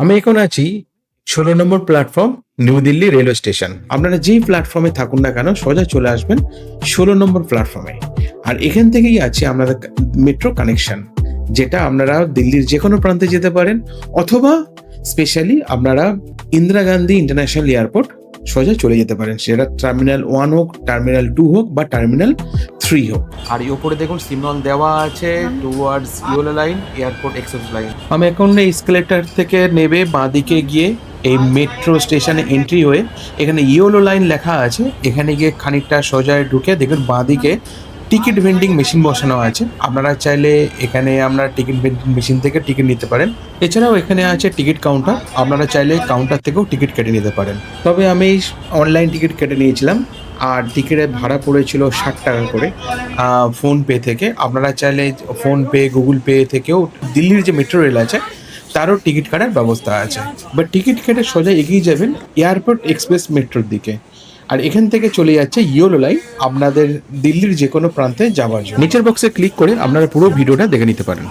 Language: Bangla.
আমি এখন আছি ষোলো number platform New Delhi railway station আপনারা যেই প্ল্যাটফর্মে থাকুন না কেন, সোজা চলে আসবেন ষোলো নম্বর প্ল্যাটফর্মে আর এখান থেকেই আছে আপনাদের মেট্রো কানেকশন যেটা আপনারা দিল্লির যে কোনো প্রান্তে যেতে পারেন, অথবা স্পেশালি আপনারা ইন্দিরা গান্ধী ইন্টারন্যাশনাল এয়ারপোর্ট সোজা চলে যেতে পারেন। সেটা টার্মিনাল ওয়ান হোক টার্মিনাল টু হোক বা টার্মিনাল থ্রি হোক। আর এই ওপরে দেখুন সিগন্যাল দেওয়া আছে towards yellow line airport express line আমি এখন এই স্কেলেটার থেকে নেবে বাঁদিকে গিয়ে এই মেট্রো স্টেশনে এন্ট্রি হয়ে। এখানে ইয়োলো লাইন লেখা আছে। এখানে গিয়ে খানিকটা সোজায় ঢুকে দেখুন বাঁদিকে টিকিট ভেন্ডিং মেশিন বসানো আছে। আপনারা চাইলে এখানে আপনারা টিকিট ভেন্ডিং মেশিন থেকে টিকিট নিতে পারেন। এছাড়াও এখানে আছে টিকিট কাউন্টার। আপনারা চাইলে কাউন্টার থেকেও টিকিট কেটে নিতে পারেন। তবে আমি অনলাইন টিকিট কেটে নিয়েছিলাম। আর টিকিটের ভাড়া পড়েছিল ষাট টাকা করে ফোনপে থেকে। আপনারা চাইলে ফোনপে, গুগল পে থেকেও দিল্লির যে মেট্রো রেল আছে, তারও টিকিট কাটার ব্যবস্থা আছে। বাট টিকিট কেটে সোজা এগিয়ে যাবেন এয়ারপোর্ট এক্সপ্রেস মেট্রোর দিকে। আর এখান থেকে চলে যাচ্ছে ইয়োলো লাইন, আপনাদের দিল্লির যে কোনো প্রান্তে যাওয়ার জন্য। নিচের বক্সে ক্লিক করে আপনারা পুরো ভিডিওটা দেখে নিতে পারেন।